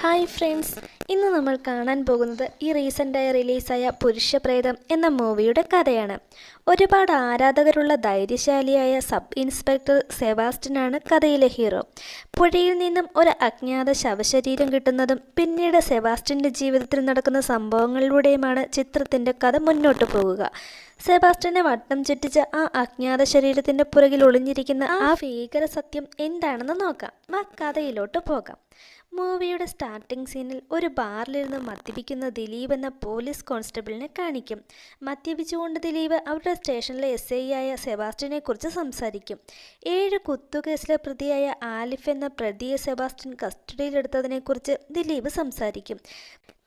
Hi friends ഇന്ന് നമ്മൾ കാണാൻ പോകുന്നത് ഈ റീസെന്റായി റിലീസായ പുരുഷപ്രേതം എന്ന മൂവിയുടെ കഥയാണ്. ഒരുപാട് ആരാധകരുള്ള ധൈര്യശാലിയായ സബ് ഇൻസ്പെക്ടർ സെബാസ്റ്റ്യനാണ് കഥയിലെ ഹീറോ. പുഴയിൽ നിന്നും ഒരു അജ്ഞാത ശവശരീരം കിട്ടുന്നതും പിന്നീട് സെബാസ്റ്റ്യന്റെ ജീവിതത്തിൽ നടക്കുന്ന സംഭവങ്ങളിലൂടെയുമാണ് ചിത്രത്തിന്റെ കഥ മുന്നോട്ട് പോകുക. സെബാസ്റ്റ്യനെ വട്ടം ചുറ്റിച്ച് ആ അജ്ഞാത ശരീരത്തിന്റെ പുറകിൽ ഒളിഞ്ഞിരിക്കുന്ന ആ ഭീകര സത്യം എന്താണെന്ന് നോക്കാം. ആ കഥയിലോട്ട് പോകാം. മൂവിയുടെ സ്റ്റാർട്ടിംഗ് സീനിൽ ഒരു ബാറിലിരുന്ന് മദ്യപിക്കുന്ന ദിലീപ് എന്ന പോലീസ് കോൺസ്റ്റബിളിനെ കാണിക്കും. മദ്യപിച്ചുകൊണ്ട് ദിലീപ് അവരുടെ സ്റ്റേഷനിലെ എസ് ഐ ആയ സെബാസ്റ്റ്യനെ കുറിച്ച് സംസാരിക്കും. ഏഴ് കുത്തുകേസിലെ പ്രതിയായ ആലിഫ് എന്ന പ്രതിയെ സെബാസ്റ്റ്യൻ കസ്റ്റഡിയിലെടുത്തതിനെക്കുറിച്ച് ദിലീപ് സംസാരിക്കും.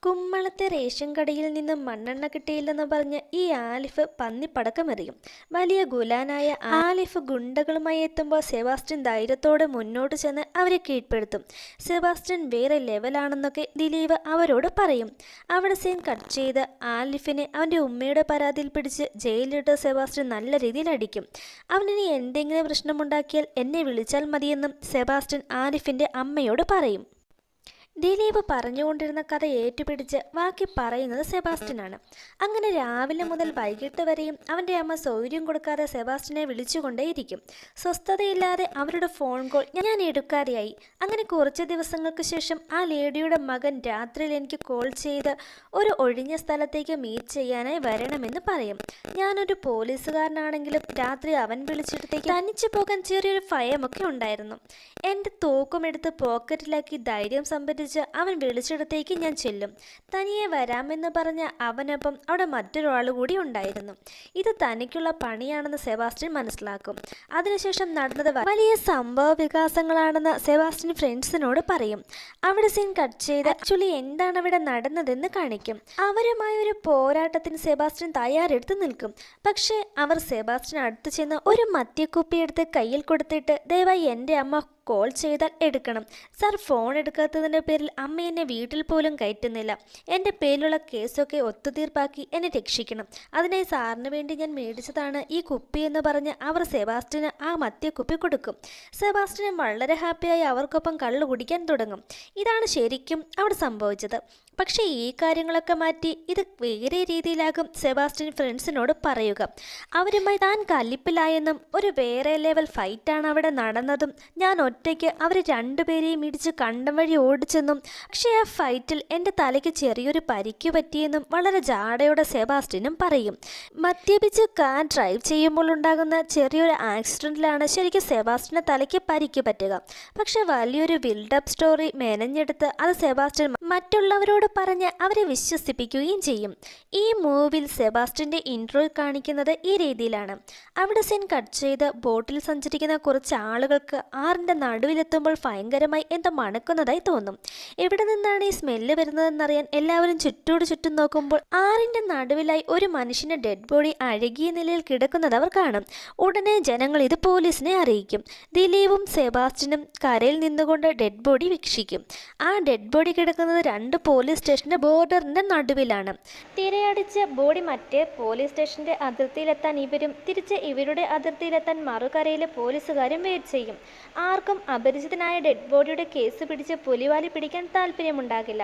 കുമ്മളത്തെ റേഷൻ കടയിൽ നിന്ന് മണ്ണെണ്ണ കിട്ടിയില്ലെന്ന് പറഞ്ഞ് ഈ ആലിഫ് പന്നിപ്പടക്കമെറിയും വലിയ ഗുലാനായ ആലിഫ് ഗുണ്ടകളുമായി എത്തുമ്പോൾ സെബാസ്റ്റ്യൻ ധൈര്യത്തോടെ മുന്നോട്ട് ചെന്ന് അവരെ കീഴ്പ്പെടുത്തും. സെബാസ്റ്റ്യൻ വേറെ ലെവലാണെന്നൊക്കെ ദിലീപ് അവരോട് പറയും. അവിടെ സീൻ കട്ട് ചെയ്ത് ആലിഫിനെ അവന്റെ ഉമ്മയുടെ പരാതിയിൽ പിടിച്ച് ജയിലിലിട്ട് സെബാസ്റ്റ്യൻ നല്ല രീതിയിൽ അടിക്കും. അവനിനി എന്തെങ്കിലും പ്രശ്നമുണ്ടാക്കിയാൽ എന്നെ വിളിച്ചാൽ മതിയെന്നും സെബാസ്റ്റ്യൻ ആലിഫിന്റെ അമ്മയോട് പറയും. ദിലീപ് പറഞ്ഞുകൊണ്ടിരുന്ന കഥ ഏറ്റുപിടിച്ച് ബാക്കി പറയുന്നത് സെബാസ്റ്റ്യനാണ്. അങ്ങനെ രാവിലെ മുതൽ വൈകിട്ട് വരെയും അവന്റെ അമ്മ സൗകര്യം കൊടുക്കാതെ സെബാസ്റ്റ്യനെ വിളിച്ചുകൊണ്ടേയിരിക്കും. സ്വസ്ഥതയില്ലാതെ അവരുടെ ഫോൺ കോൾ ഞാൻ എടുക്കാതെയായി. അങ്ങനെ കുറച്ച് ദിവസങ്ങൾക്ക് ശേഷം ആ ലേഡിയുടെ മകൻ രാത്രിയിൽ എനിക്ക് കോൾ ചെയ്ത് ഒരു ഒഴിഞ്ഞ സ്ഥലത്തേക്ക് മീറ്റ് ചെയ്യാനായി വരണമെന്ന് പറയും. ഞാനൊരു പോലീസുകാരനാണെങ്കിലും രാത്രി അവൻ വിളിച്ചിടത്തേക്ക് തനിച്ചു പോകാൻ ചെറിയൊരു ഭയമൊക്കെ ഉണ്ടായിരുന്നു. എന്റെ തൂക്കുമെടുത്ത് പോക്കറ്റിലാക്കി ധൈര്യം സംഭരിച്ച് അവൻ വിളിച്ചിടത്തേക്ക് ഞാൻ ചെല്ലും. തനിയെ വരാമെന്ന് പറഞ്ഞ അവനൊപ്പം അവിടെ മറ്റൊരാൾ കൂടി ഉണ്ടായിരുന്നു. ഇത് തനിക്കുള്ള പണിയാണെന്ന് സെബാസ്റ്റ്യൻ മനസ്സിലാക്കും. അതിനുശേഷം നടന്നത് വലിയ സംഭവ വികാസങ്ങളാണെന്ന് സെബാസ്റ്റ്യൻ ഫ്രണ്ട്സിനോട് പറയും. അവിടെ സീൻ കട്ട് ചെയ്ത് ആക്ച്വലി എന്താണ് അവിടെ നടന്നതെന്ന് കാണിക്കും. അവരുമായ ഒരു പോരാട്ടത്തിന് സെബാസ്റ്റ്യൻ തയ്യാറെടുത്ത് നിൽക്കും. പക്ഷേ അവർ സെബാസ്റ്റ്യൻ അടുത്ത് ചെന്ന് ഒരു മദ്യക്കുപ്പി എടുത്ത് കയ്യിൽ കൊടുത്തിട്ട് ദയവായി എന്റെ അമ്മ കോൾ ചെയ്താൽ എടുക്കണം. സാർ ഫോൺ എടുക്കാത്തതിന്റെ പേരിൽ അമ്മ എന്നെ വീട്ടിൽ പോലും കയറ്റുന്നില്ല. എന്റെ പേരിലുള്ള കേസൊക്കെ ഒത്തുതീർപ്പാക്കി എന്നെ രക്ഷിക്കണം. അതിനായി സാറിന് വേണ്ടി ഞാൻ മേടിച്ചതാണ് ഈ കുപ്പി എന്ന് പറഞ്ഞ് അവർ സെബാസ്റ്റിന് ആ മദ്യക്കുപ്പി കൊടുക്കും. സെബാസ്റ്റിന് വളരെ ഹാപ്പിയായി അവർക്കൊപ്പം കള്ളു കുടിക്കാൻ തുടങ്ങും. ഇതാണ് ശരിക്കും അവിടെ സംഭവിച്ചത്. പക്ഷേ ഈ കാര്യങ്ങളൊക്കെ മാറ്റി ഇത് വേറെ രീതിയിലാകും സെബാസ്റ്റ്യൻ ഫ്രണ്ട്സിനോട് പറയുക. അവരുമായി താൻ കലിപ്പിലായെന്നും ഒരു വേറെ ലെവൽ ഫൈറ്റാണ് അവിടെ നടന്നതും ഞാൻ ഒറ്റയ്ക്ക് അവർ രണ്ടുപേരെയും ഇടിച്ച് കണ്ടം വഴി ഓടിച്ചെന്നും പക്ഷേ ആ ഫൈറ്റിൽ എന്റെ തലയ്ക്ക് ചെറിയൊരു പരിക്ക് പറ്റിയെന്നും വളരെ ജാടയോടെ സെബാസ്റ്റ്യനും പറയും. മദ്യപിച്ച് കാർ ഡ്രൈവ് ചെയ്യുമ്പോൾ ഉണ്ടാകുന്ന ചെറിയൊരു ആക്സിഡന്റിലാണ് ശരിക്കും സെബാസ്റ്റ്യന്റെ തലയ്ക്ക് പരിക്ക് പറ്റുക. പക്ഷേ വലിയൊരു ബിൽഡപ്പ് സ്റ്റോറി മെനഞ്ഞെടുത്ത് അത് സെബാസ്റ്റ്യൻ മറ്റുള്ളവരോട് പറഞ്ഞ് അവരെ വിശ്വസിപ്പിക്കുകയും ചെയ്യും. ഈ മൂവിൽ സെബാസ്റ്റിന്റെ ഇൻട്രോ കാണിക്കുന്നത് ഈ രീതിയിലാണ്. അവിടെ സീൻ കട്ട് ചെയ്ത് ബോട്ടിൽ സഞ്ചരിക്കുന്ന കുറച്ച് ആളുകൾക്ക് ആറിന്റെ നടുവിലെത്തുമ്പോൾ ഭയങ്കരമായി എന്തോ മണക്കുന്നതായി തോന്നും. എവിടെ നിന്നാണ് ഈ സ്മെല്ല് വരുന്നതെന്നറിയാൻ എല്ലാവരും ചുറ്റോട് ചുറ്റും നോക്കുമ്പോൾ ആറിന്റെ നടുവിലായി ഒരു മനുഷ്യന്റെ ഡെഡ് ബോഡി അഴുകിയ നിലയിൽ കിടക്കുന്നത് അവർ കാണും. ഉടനെ ജനങ്ങൾ ഇത് പോലീസിനെ അറിയിക്കും. ദിലീപും സെബാസ്റ്റിനും കരയിൽ നിന്നുകൊണ്ട് ഡെഡ് ബോഡി വീക്ഷിക്കും. ആ ഡെഡ് ബോഡി കിടക്കുന്നത് രണ്ട് പോലീസ് സ്റ്റേഷന്റെ ബോർഡറിന്റെ നടുവിലാണ്. തിരയടിച്ച് ബോഡി മറ്റ് പോലീസ് സ്റ്റേഷന്റെ അതിർത്തിയിലെത്താൻ ഇവരും തിരിച്ച് ഇവരുടെ അതിർത്തിയിലെത്താൻ മറുകരയിലെ പോലീസുകാരും വെയിറ്റ് ചെയ്യും. ആർക്കും അപരിചിതനായ ഡെഡ് ബോഡിയുടെ കേസ് പിടിച്ച് പുലിവാലി പിടിക്കാൻ താല്പര്യമുണ്ടാകില്ല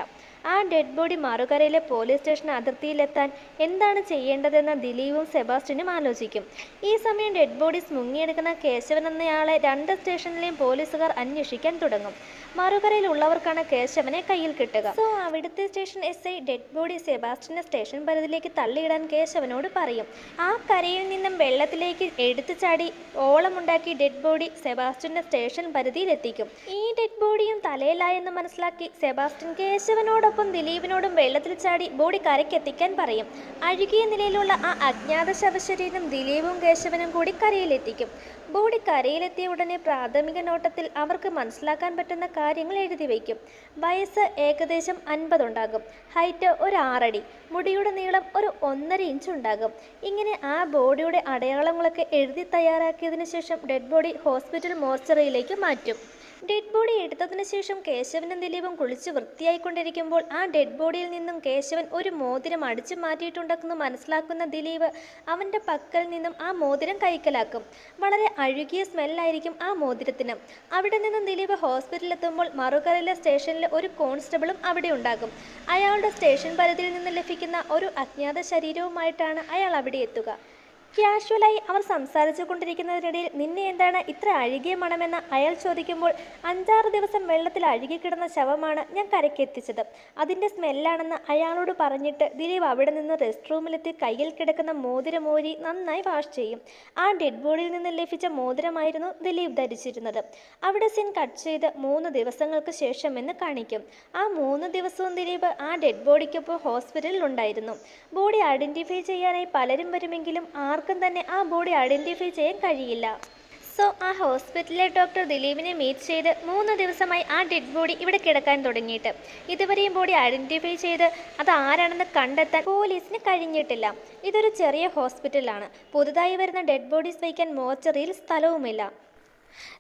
ആ ഡെഡ് ബോഡി മറുകരയിലെ പോലീസ് സ്റ്റേഷൻ അതിർത്തിയിലെത്താൻ എന്താണ് ചെയ്യേണ്ടതെന്ന് ദിലീപും സെബാസ്റ്റിനും ആലോചിക്കും. ഈ സമയം ഡെഡ് ബോഡീസ് മുങ്ങിയെടുക്കുന്ന കേശവൻ എന്നയാളെ രണ്ട് സ്റ്റേഷനിലെയും പോലീസുകാർ അന്വേഷിക്കാൻ തുടങ്ങും. മറുകരയിലുള്ളവർക്കാണ് കേശവനെ കയ്യിൽ കിട്ടുക. സോ അവിടുത്തെ station S I dead body സെബാസ്റ്റ്യനെ station പരിധിയിലേക്ക് തള്ളിയിടാൻ കേശവനോട് പറയും. ആ കരയിൽ നിന്നും വെള്ളത്തിലേക്ക് എടുത്തു ചാടി ഓളമുണ്ടാക്കി ഡെഡ് ബോഡി സെബാസ്റ്റിന്റെ സ്റ്റേഷൻ പരിധിയിലെത്തിക്കും ഈ ഡെഡ് ബോഡിയും തലയിലായെന്ന് മനസ്സിലാക്കി സെബാസ്റ്റ്യൻ കേശവനോടൊപ്പം ദിലീപിനോടും വെള്ളത്തിൽ ചാടി ബോഡി കരയ്ക്കെത്തിക്കാൻ പറയും. അഴുകിയ നിലയിലുള്ള ആ അജ്ഞാത ശവശരീരം ദിലീപും കേശവനും കൂടി കരയിലെത്തിക്കും. ബോഡി കരയിലെത്തിയ ഉടനെ പ്രാഥമിക നോട്ടത്തിൽ അവർക്ക് മനസ്സിലാക്കാൻ പറ്റുന്ന കാര്യങ്ങൾ എഴുതി വയ്ക്കും. വയസ്സ് ഏകദേശം അൻപതുണ്ടാകും ഹൈറ്റ് ഒരു ആറടി. മുടിയുടെ നീളം ഒരു ഒന്നര ഇഞ്ച് ഉണ്ടാകും. ഇങ്ങനെ ആ ബോഡിയുടെ അടയാളങ്ങളൊക്കെ എഴുതി തയ്യാറാക്കിയതിനു ശേഷം ഡെഡ് ബോഡി ഹോസ്പിറ്റൽ മോർച്ചറിയിലേക്ക് മാറ്റും. ഡെഡ് ബോഡി എടുത്തതിന് ശേഷം കേശവനും ദിലീപും കുളിച്ച് വൃത്തിയായിക്കൊണ്ടിരിക്കുമ്പോൾ ആ ഡെഡ് ബോഡിയിൽ നിന്നും കേശവൻ ഒരു മോതിരം അടിച്ചു മാറ്റിയിട്ടുണ്ടെന്ന് മനസ്സിലാക്കുന്ന ദിലീപ് അവന്റെ പക്കൽ നിന്നും ആ മോതിരം കൈക്കലാക്കും. വളരെ അഴുകിയ സ്മെല്ലായിരിക്കും ആ മോതിരത്തിന്. അവിടെ നിന്നും ദിലീപ് ഹോസ്പിറ്റലിലെത്തുമ്പോൾ മറുകരയിലെ സ്റ്റേഷനിൽ ഒരു കോൺസ്റ്റബിളും അവിടെ ഉണ്ടാകും. അയാളുടെ സ്റ്റേഷൻ പരിധിയിൽ നിന്ന് ലഭിക്കുന്ന ഒരു അജ്ഞാത ശരീരവുമായിട്ടാണ് അയാൾ അവിടെ എത്തുക. കാഷ്വലായി അവർ സംസാരിച്ചു കൊണ്ടിരിക്കുന്നതിനിടയിൽ നിന്നെ എന്താണ് ഇത്ര അഴുകിയ മണമെന്ന് അയാൾ ചോദിക്കുമ്പോൾ അഞ്ചാറ് ദിവസം വെള്ളത്തിൽ അഴുകിക്കിടന്ന ശവമാണ് ഞാൻ കരയ്ക്കെത്തിച്ചത്. അതിന്റെ സ്മെല്ലാണെന്ന് അയാളോട് പറഞ്ഞിട്ട് ദിലീപ് അവിടെ നിന്ന് റെസ്റ്റ് റൂമിലെത്തി കയ്യിൽ കിടക്കുന്ന മോതിരമോരി നന്നായി വാഷ് ചെയ്യും. ആ ഡെഡ് ബോഡിയിൽ നിന്ന് ലഭിച്ച മോതിരമായിരുന്നു ദിലീപ് ധരിച്ചിരുന്നത്. അവിടെ സീൻ കട്ട് ചെയ്ത് മൂന്ന് ദിവസങ്ങൾക്ക് ശേഷം എന്ന് കാണിക്കും. ആ മൂന്ന് ദിവസവും ദിലീപ് ആ ഡെഡ് ബോഡിക്കൊപ്പം ഹോസ്പിറ്റലിൽ ഉണ്ടായിരുന്നു ബോഡി ഐഡന്റിഫൈ ചെയ്യാനായി പലരും വരുമെങ്കിലും ആർക്കും തന്നെ ആ ബോഡി ഐഡന്റിഫൈ ചെയ്യാൻ കഴിയില്ല. സോ ആ ഹോസ്പിറ്റലിലെ ഡോക്ടർ ദിലീപിനെ മീറ്റ് ചെയ്ത് മൂന്ന് ദിവസമായി ആ ഡെഡ് ബോഡി ഇവിടെ കിടക്കാൻ തുടങ്ങിയിട്ട്. ഇതുവരെയും ബോഡി ഐഡന്റിഫൈ ചെയ്ത് അത് ആരാണെന്ന് കണ്ടെത്താൻ പോലീസിന് കഴിഞ്ഞിട്ടില്ല. ഇതൊരു ചെറിയ ഹോസ്പിറ്റലാണ്. പുതുതായി വരുന്ന ഡെഡ് ബോഡീസ് വയ്ക്കാൻ മോർച്ചറിയിൽ സ്ഥലവുമില്ല.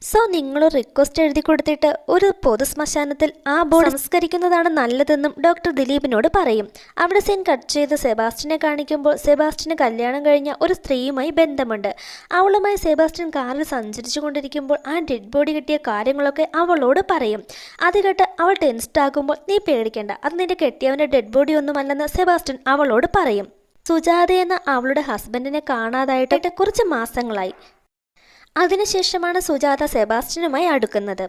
സോ നിങ്ങൾ റിക്വസ്റ്റ് എഴുതി കൊടുത്തിട്ട് ഒരു പൊതു ശ്മശാനത്തിൽ ആ ബോഡി സംസ്കരിക്കുന്നതാണ് നല്ലതെന്നും ഡോക്ടർ ദിലീപിനോട് പറയും. അവിടെ സീൻ കട്ട് ചെയ്ത് സെബാസ്റ്റിനെ കാണിക്കുമ്പോൾ സെബാസ്റ്റിന് കല്യാണം കഴിഞ്ഞ ഒരു സ്ത്രീയുമായി ബന്ധമുണ്ട്. അവളുമായി സെബാസ്റ്റ്യൻ കാറിൽ സഞ്ചരിച്ചു കൊണ്ടിരിക്കുമ്പോൾ ആ ഡെഡ് ബോഡി കിട്ടിയ കാര്യങ്ങളൊക്കെ അവളോട് പറയും. അത് കേട്ട് അവൾ ടെൻസ്ഡ് ആകുമ്പോൾ നീ പേടിക്കേണ്ട അത് നിന്റെ കെട്ടിയവന്റെ ഡെഡ് ബോഡി ഒന്നുമല്ലെന്ന് സെബാസ്റ്റ്യൻ അവളോട് പറയും. സുജാത എന്ന അവളുടെ ഹസ്ബൻഡിനെ കാണാതായിട്ട് കുറച്ച് മാസങ്ങളായി. അതിനുശേഷമാണ് സുജാത സെബാസ്റ്റ്യനുമായി അടുക്കുന്നത്.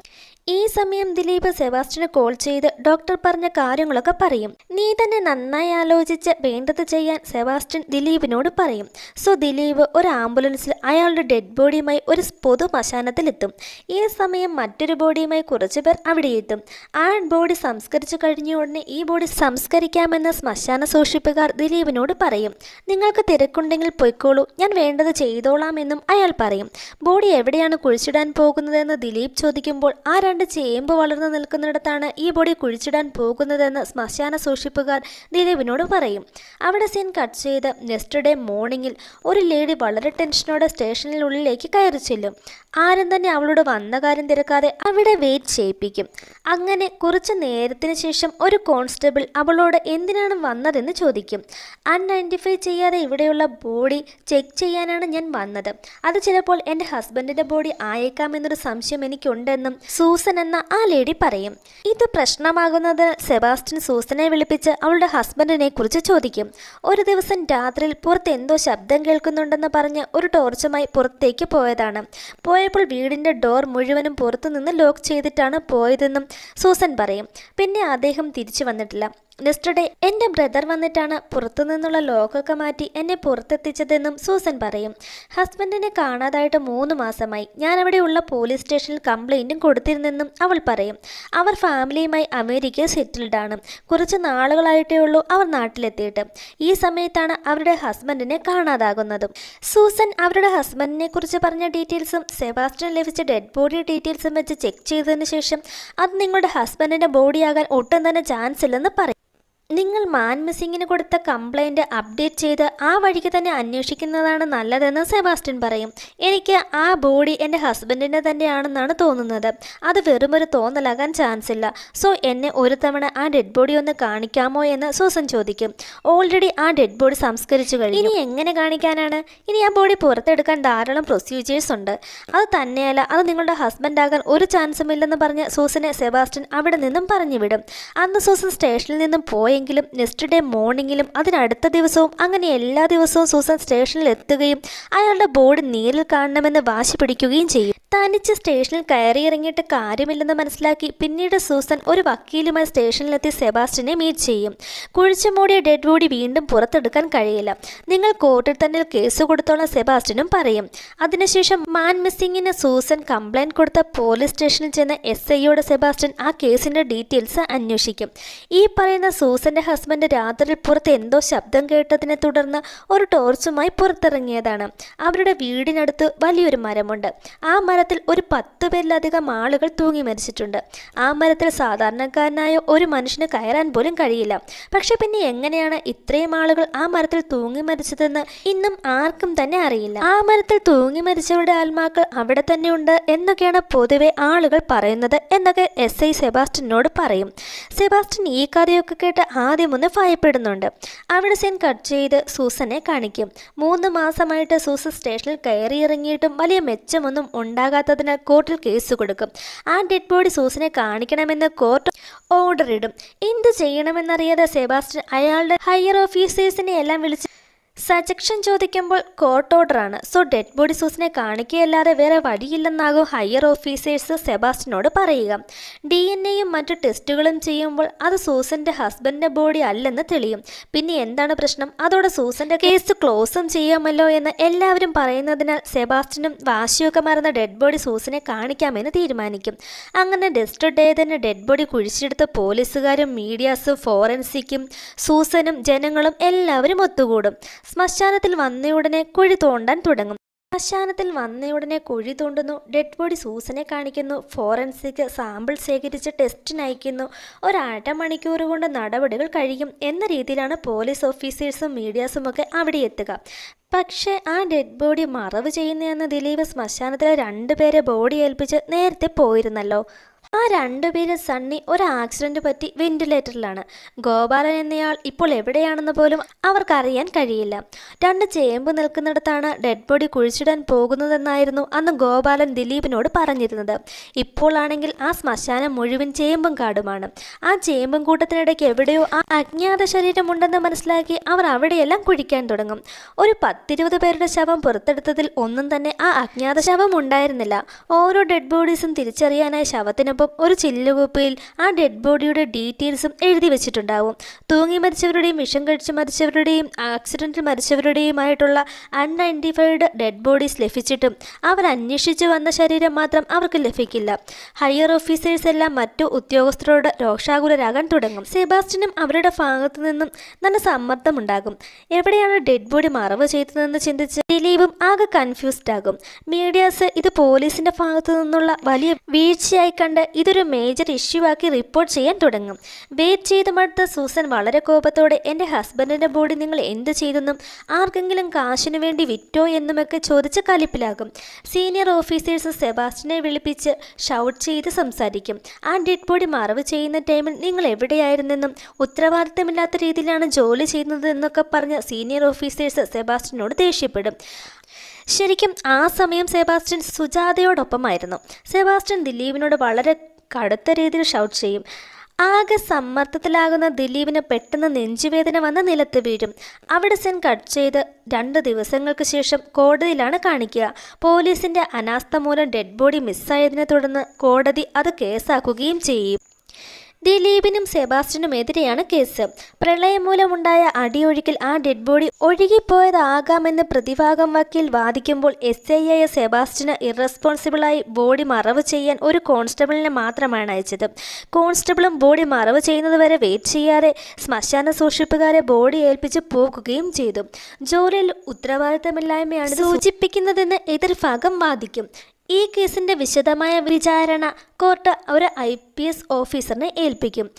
ഈ സമയം ദിലീപ് സെബാസ്റ്റിന് കോൾ ചെയ്ത് ഡോക്ടർ പറഞ്ഞ കാര്യങ്ങളൊക്കെ പറയും. നീ തന്നെ നന്നായി ആലോചിച്ച് വേണ്ടത് ചെയ്യാൻ സെബാസ്റ്റ്യൻ ദിലീപിനോട് പറയും. സോ ദിലീപ് ഒരു ആംബുലൻസിൽ അയാളുടെ ഡെഡ് ബോഡിയുമായി ഒരു പൊതു ശ്മശാനത്തിലെത്തും. ഈ സമയം മറ്റൊരു ബോഡിയുമായി കുറച്ചു പേർ അവിടെ എത്തും ആ ബോഡി സംസ്കരിച്ചു കഴിഞ്ഞ ഉടനെ ഈ ബോഡി സംസ്കരിക്കാമെന്ന് ശ്മശാന സൂക്ഷിപ്പുകാർ ദിലീപിനോട് പറയും. നിങ്ങൾക്ക് തിരക്കുണ്ടെങ്കിൽ പൊയ്ക്കോളൂ. ഞാൻ വേണ്ടത് ചെയ്തോളാമെന്നും അയാൾ പറയും. ബോഡി എവിടെയാണ് കുഴിച്ചിടാൻ പോകുന്നതെന്ന് ദിലീപ് ചോദിക്കുമ്പോൾ ആ രണ്ട് ചേമ്പ് വളർന്നു നിൽക്കുന്നിടത്താണ് ഈ ബോഡി കുഴിച്ചിടാൻ പോകുന്നതെന്ന് ശ്മശാന സൂക്ഷിപ്പുകാർ ദിലീപിനോട് പറയും. അവിടെ സീൻ കട്ട് ചെയ്ത് നെക്സ്റ്റ് ഡേ മോർണിംഗിൽ ഒരു ലേഡി വളരെ ടെൻഷനോടെ സ്റ്റേഷനിലുള്ളിലേക്ക് കയറി ചെല്ലും. ആരും തന്നെ അവളോട് വന്ന കാര്യം തിരക്കാതെ അവിടെ വെയിറ്റ് ചെയ്യിപ്പിക്കും. അങ്ങനെ കുറച്ച് നേരത്തിന് ശേഷം ഒരു കോൺസ്റ്റബിൾ അവളോട് എന്തിനാണ് വന്നതെന്ന് ചോദിക്കും. അൺഐഡന്റിഫൈ ചെയ്യാതെ ഇവിടെയുള്ള ബോഡി ചെക്ക് ചെയ്യാനാണ് ഞാൻ വന്നത്. അത് ചിലപ്പോൾ എന്റെ ഹസ്ബൻഡിന്റെ ബോഡി ആയേക്കാമെന്നൊരു സംശയം എനിക്കുണ്ടെന്നും സൂസൻ എന്ന ആ ലേഡി പറയും ഇത് പ്രശ്നമാകുന്നത് സെബാസ്റ്റ്യൻ സൂസനെ വിളിപ്പിച്ച് അവളുടെ ഹസ്ബൻഡിനെ കുറിച്ച് ചോദിക്കും. ഒരു ദിവസം രാത്രിയിൽ പുറത്ത് എന്തോ ശബ്ദം കേൾക്കുന്നുണ്ടെന്ന് പറഞ്ഞ് ഒരു ടോർച്ചുമായി പുറത്തേക്ക് പോയതാണ്. പോയപ്പോൾ വീടിന്റെ ഡോർ മുഴുവനും പുറത്തുനിന്ന് ലോക്ക് ചെയ്തിട്ടാണ് പോയതെന്നും സൂസൻ പറയും. പിന്നെ അദ്ദേഹം തിരിച്ചു വന്നിട്ടില്ല. നെക്സ്റ്റ് ഡേ എന്റെ ബ്രദർ വന്നിട്ടാണ് പുറത്തു നിന്നുള്ള ലോക്കൊക്കെ മാറ്റി എന്നെ പുറത്തെത്തിച്ചതെന്നും സൂസൻ പറയും. ഹസ്ബൻഡിനെ കാണാതായിട്ട് മൂന്ന് മാസമായി. ഞാൻ അവിടെയുള്ള പോലീസ് സ്റ്റേഷനിൽ കംപ്ലൈന്റും കൊടുത്തിരുന്നെന്നും അവൾ പറയും. അവർ ഫാമിലിയുമായി അമേരിക്കയിൽ സെറ്റിൽഡ് ആണ് കുറച്ച് നാളുകളായിട്ടേ ഉള്ളൂ അവർ നാട്ടിലെത്തിയിട്ട്. ഈ സമയത്താണ് അവരുടെ ഹസ്ബൻഡിനെ കാണാതാകുന്നതും. സൂസൻ അവരുടെ ഹസ്ബൻഡിനെ കുറിച്ച് പറഞ്ഞ ഡീറ്റെയിൽസും സെബാസ്റ്റ്യൻ ലഭിച്ച ഡെഡ് ബോഡി ഡീറ്റെയിൽസും വെച്ച് ചെക്ക് ചെയ്തതിന് ശേഷം അത് നിങ്ങളുടെ ഹസ്ബൻഡിന്റെ ബോഡിയാകാൻ ഒട്ടും തന്നെ ചാൻസ് ഇല്ലെന്ന് പറയും. നിങ്ങൾ മാൻ മിസ്സിങ്ങിന് കൊടുത്ത കംപ്ലൈന്റ് അപ്ഡേറ്റ് ചെയ്ത് ആ വഴിക്ക് തന്നെ അന്വേഷിക്കുന്നതാണ് നല്ലതെന്ന് സെബാസ്റ്റ്യൻ പറയും. എനിക്ക് ആ ബോഡി എന്റെ ഹസ്ബൻഡിന്റെ തന്നെയാണെന്നാണ് തോന്നുന്നത്. അത് വെറുമൊരു തോന്നലാകാൻ ചാൻസ് ഇല്ല. സോ എന്നെ ഒരു തവണ ആ ഡെഡ് ബോഡി ഒന്ന് കാണിക്കാമോ എന്ന് സൂസൻ ചോദിക്കും. ഓൾറെഡി ആ ഡെഡ് ബോഡി സംസ്കരിച്ചു കഴിഞ്ഞു. ഇനി എങ്ങനെ കാണിക്കാനാണ്? ഇനി ആ ബോഡി പുറത്തെടുക്കാൻ ധാരാളം പ്രൊസീജിയേഴ്സ് ഉണ്ട്. അത് തന്നെയല്ല അത് നിങ്ങളുടെ ഹസ്ബൻഡ് ആകാൻ ഒരു ചാൻസും ഇല്ലെന്ന് പറഞ്ഞ് സൂസനെ സെബാസ്റ്റ്യൻ അവിടെ നിന്നും പറഞ്ഞു വിടും അന്ന് സൂസൻ സ്റ്റേഷനിൽ നിന്നും പോയെങ്കിലും നെക്സ്റ്റ് ഡേ മോർണിംഗിലും അതിനടുത്ത ദിവസവും അങ്ങനെ എല്ലാ ദിവസവും സൂസൻ സ്റ്റേഷനിൽ എത്തുകയും അയാളുടെ ബോർഡ് നേരിൽ കാണണമെന്ന് വാശി പിടിക്കുകയും ചെയ്യും. തനിച്ച് സ്റ്റേഷനിൽ കയറി കയറിയിറങ്ങിയിട്ട് കാര്യമില്ലെന്ന് മനസ്സിലാക്കി പിന്നീട് സൂസൻ ഒരു വക്കീലുമായി സ്റ്റേഷനിലെത്തി സെബാസ്റ്റിനെ മീറ്റ് ചെയ്യും. കുഴിച്ചു മൂടിയ ഡെഡ് ബോഡി വീണ്ടും പുറത്തെടുക്കാൻ കഴിയില്ല. നിങ്ങൾ കോർട്ടിൽ തന്നെ കേസ് കൊടുത്തോളം സെബാസ്റ്റിനും പറയും. അതിനുശേഷം മാൻ മിസ്സിങ്ങിന് സൂസൻ കംപ്ലൈന്റ് കൊടുത്ത പോലീസ് സ്റ്റേഷനിൽ ചെന്ന എസ് ഐയോട് സെബാസ്റ്റ്യൻ ആ കേസിന്റെ ഡീറ്റെയിൽസ് അന്വേഷിക്കും. ഈ പറയുന്ന സൂസൻ സൂസന്റെ ഹസ്ബൻഡ് രാത്രി പുറത്ത് എന്തോ ശബ്ദം കേട്ടതിനെ തുടർന്ന് ഒരു ടോർച്ചുമായി പുറത്തിറങ്ങിയതാണ്. അവരുടെ വീടിനടുത്ത് വലിയൊരു മരമുണ്ട്. ആ മരത്തിൽ ഒരു പത്ത് പേരിലധികം ആളുകൾ തൂങ്ങി മരിച്ചിട്ടുണ്ട്. ആ മരത്തിൽ സാധാരണക്കാരനായ ഒരു മനുഷ്യന് കയറാൻ പോലും കഴിയില്ല. പക്ഷെ പിന്നെ എങ്ങനെയാണ് ഇത്രയും ആളുകൾ ആ മരത്തിൽ തൂങ്ങി മരിച്ചതെന്ന് ഇന്നും ആർക്കും തന്നെ അറിയില്ല. ആ മരത്തിൽ തൂങ്ങി മരിച്ചവരുടെ ആത്മാക്കൾ അവിടെ തന്നെ ഉണ്ട് എന്നൊക്കെയാണ് പൊതുവെ ആളുകൾ പറയുന്നത് എന്നൊക്കെ എസ് ഐ സെബാസ്റ്റിനോട് പറയും. സെബാസ്റ്റിൻ ഈ കഥയൊക്കെ കേട്ട് ആദ്യം ഒന്ന് ഭയപ്പെടുന്നുണ്ട്. അവിടെ സീൻ കട്ട് ചെയ്ത് സൂസനെ കാണിക്കും. മൂന്ന് മാസമായിട്ട് സൂസൻ സ്റ്റേഷനിൽ കയറി ഇറങ്ങിയിട്ടും വലിയ മെച്ചമൊന്നും ഉണ്ടാകാത്തതിനാൽ കോർട്ടിൽ കേസ് കൊടുക്കും. ആ ഡെഡ് ബോഡി സൂസനെ കാണിക്കണമെന്ന് കോർട്ട് ഓർഡർ ഇടും. എന്ത് ചെയ്യണമെന്നറിയാതെ സെബാസ്റ്റ്യൻ അയാളുടെ ഹയർ ഓഫീസേഴ്സിനെ എല്ലാം വിളിച്ച് സജക്ഷൻ ചോദിക്കുമ്പോൾ കോർട്ട് ഓർഡറാണ് സോ ഡെഡ് ബോഡി സൂസിനെ കാണിക്കുകയല്ലാതെ വേറെ വഴിയില്ലെന്നാകും ഹയർ ഓഫീസേഴ്സ് സെബാസ്റ്റിനോട് പറയുക. ഡി എൻ എയും മറ്റു ടെസ്റ്റുകളും ചെയ്യുമ്പോൾ അത് സൂസന്റെ ഹസ്ബൻഡിന്റെ ബോഡി അല്ലെന്ന് തെളിയും. പിന്നെ എന്താണ് പ്രശ്നം? അതോടെ സൂസന്റെ കേസ് ക്ലോസും ചെയ്യാമല്ലോ എന്ന് എല്ലാവരും പറയുന്നതിനാൽ സെബാസ്റ്റിനും വാശിയൊക്കെ മറന്ന ഡെഡ് ബോഡി സൂസിനെ കാണിക്കാമെന്ന് തീരുമാനിക്കും. അങ്ങനെ ഡെസ്റ്റ് ഡേ തന്നെ ഡെഡ് ബോഡി കുഴിച്ചെടുത്ത പോലീസുകാരും മീഡിയാസും ഫോറൻസിക്കും സൂസനും ജനങ്ങളും എല്ലാവരും ഒത്തുകൂടും. ശ്മശാനത്തിൽ വന്നയുടനെ കുഴി തോണ്ടാൻ തുടങ്ങും ശ്മശാനത്തിൽ വന്നയുടനെ കുഴി തോണ്ടുന്നു. ഡെഡ് ബോഡി സൂസനെ കാണിക്കുന്നു. ഫോറൻസിക് സാമ്പിൾ ശേഖരിച്ച് ടെസ്റ്റിന് അയക്കുന്നു ഒരര മണിക്കൂർ കൊണ്ട് നടപടികൾ കഴിയും എന്ന രീതിയിലാണ് പോലീസ് ഓഫീസേഴ്സും മീഡിയാസും ഒക്കെ അവിടെ എത്തുക. പക്ഷേ ആ ഡെഡ് ബോഡി മറവ് ചെയ്യുന്നതെന്ന് ദിലീപ് ശ്മശാനത്തിലെ രണ്ടുപേരെ ബോഡി ഏൽപ്പിച്ച് നേരത്തെ പോയിരുന്നല്ലോ. ആ രണ്ടുപേരും സണ്ണി ഒരു ആക്സിഡന്റ് പറ്റി വെന്റിലേറ്ററിലാണ് ഗോപാലൻ എന്നയാൾ ഇപ്പോൾ എവിടെയാണെന്ന് പോലും അവർക്കറിയാൻ കഴിയില്ല. രണ്ട് ചേമ്പ് നിൽക്കുന്നിടത്താണ് ഡെഡ് ബോഡി കുഴിച്ചിടാൻ പോകുന്നതെന്നായിരുന്നു അന്ന് ഗോപാലൻ ദിലീപിനോട് പറഞ്ഞിരുന്നത്. ഇപ്പോഴാണെങ്കിൽ ആ ശ്മശാനം മുഴുവൻ ചേമ്പും കാടുമാണ്. ആ ചേമ്പും കൂട്ടത്തിനിടയ്ക്ക് എവിടെയോ ആ അജ്ഞാത ശരീരമുണ്ടെന്ന് മനസ്സിലാക്കി അവർ അവിടെയെല്ലാം കുഴിക്കാൻ തുടങ്ങും. ഒരു പത്തിരുപത് പേരുടെ ശവം പുറത്തെടുത്തതിൽ ഒന്നും തന്നെ ആ അജ്ഞാത ശവം ഉണ്ടായിരുന്നില്ല. ഓരോ ഡെഡ് ബോഡീസും തിരിച്ചറിയാനായി ശവത്തിനൊപ്പം ഒരു ചില്ലുകുപ്പിയിൽ ആ ഡെഡ് ബോഡിയുടെ ഡീറ്റെയിൽസും എഴുതി വെച്ചിട്ടുണ്ടാവും. തൂങ്ങി മരിച്ചവരുടെയും വിഷം കഴിച്ച് മരിച്ചവരുടെയും ആക്സിഡന്റിൽ മരിച്ചവരുടെയുമായിട്ടുള്ള അൺഐഡന്റിഫൈഡ് ഡെഡ് ബോഡീസ് ലഭിച്ചിട്ടും അവർ അന്വേഷിച്ചു വന്ന ശരീരം മാത്രം അവർക്ക് ലഭിക്കില്ല. ഹയർ ഓഫീസേഴ്സ് എല്ലാം മറ്റു ഉദ്യോഗസ്ഥരോട് രോഷാകുലരാകാൻ തുടങ്ങും. സെബാസ്റ്റിനും അവരുടെ ഭാഗത്തു നിന്നും നല്ല സമ്മർദ്ദമുണ്ടാകും. എവിടെയാണ് ഡെഡ് ബോഡി മറവ് ചെയ്തതെന്ന് ചിന്തിച്ച് ദിലീപും ആകെ കൺഫ്യൂസ്ഡ് ആകും. മീഡിയാസ് ഇത് പോലീസിന്റെ ഭാഗത്തു നിന്നുള്ള വലിയ വീഴ്ചയായി കണ്ട് ഇതൊരു മേജർ ഇഷ്യൂ ആക്കി റിപ്പോർട്ട് ചെയ്യാൻ തുടങ്ങും. വെയിറ്റ് ചെയ്ത് മടുത്ത സൂസൻ വളരെ കോപത്തോടെ എന്റെ ഹസ്ബൻഡിന്റെ ബോഡി നിങ്ങൾ എന്ത് ചെയ്തെന്നും ആർക്കെങ്കിലും കാശിനു വേണ്ടി വിറ്റോ എന്നുമൊക്കെ ചോദിച്ച് കലിപ്പിലാകും. സീനിയർ ഓഫീസേഴ്സ് സെബാസ്റ്റിനെ വിളിപ്പിച്ച് ഷൗട്ട് ചെയ്ത് സംസാരിക്കും. ആ ഡെഡ് ബോഡി മറവ് ചെയ്യുന്ന ടൈമിൽ നിങ്ങൾ എവിടെയായിരുന്നെന്നും ഉത്തരവാദിത്തമില്ലാത്ത രീതിയിലാണ് ജോലി ചെയ്യുന്നതെന്നൊക്കെ പറഞ്ഞ സീനിയർ ഓഫീസേഴ്സ് സെബാസ്റ്റിനോട് ദേഷ്യപ്പെടും. ശരിക്കും ആ സമയം സെബാസ്റ്റ്യൻ സുജാതയോടൊപ്പമായിരുന്നു. സെബാസ്റ്റ്യൻ ദിലീപിനോട് വളരെ കടുത്ത രീതിയിൽ ഷൗട്ട് ചെയ്യും. ആകെ സമ്മർദ്ദത്തിലാകുന്ന ദിലീപിന് പെട്ടെന്ന് നെഞ്ചുവേദന വന്ന് നിലത്ത് വീഴും. അവിടെ സെൻ കട്ട് ചെയ്ത് രണ്ട് ദിവസങ്ങൾക്ക് ശേഷം കോടതിയിലാണ് കാണിക്കുക. പോലീസിന്റെ അനാസ്ഥ മൂലം ഡെഡ് ബോഡി മിസ്സായതിനെ തുടർന്ന് കോടതി അത് കേസാക്കുകയും ചെയ്യും. ദിലീപിനും സെബാസ്റ്റ്യനും എതിരെയാണ് കേസ്. പ്രളയം മൂലമുണ്ടായ അടിയൊഴുക്കിൽ ആ ഡെഡ് ബോഡി ഒഴുകിപ്പോയതാകാമെന്ന് പ്രതിഭാഗം വക്കീൽ വാദിക്കുമ്പോൾ എസ് ഐ ആയ സെബാസ്റ്റ്യന് ഇറസ്പോൺസിബിളായി ബോഡി മറവ് ചെയ്യാൻ ഒരു കോൺസ്റ്റബിളിനെ മാത്രമാണ് അയച്ചത്. കോൺസ്റ്റബിളും ബോഡി മറവ് ചെയ്യുന്നതുവരെ വെയിറ്റ് ചെയ്യാതെ ശ്മശാന സൂക്ഷിപ്പുകാരെ ബോഡി ഏൽപ്പിച്ച് പോകുകയും ചെയ്തു. ജോലിയിൽ ഉത്തരവാദിത്തമില്ലായ്മയാണ് സൂചിപ്പിക്കുന്നതെന്ന് എതിർഭാഗം വാദിക്കും. ഈ കേസിന്റെ വിശദമായ വിചാരണ കോർട്ട് ഒരു ഐ പി എസ് ഓഫീസറിനെ ഏൽപ്പിക്കും.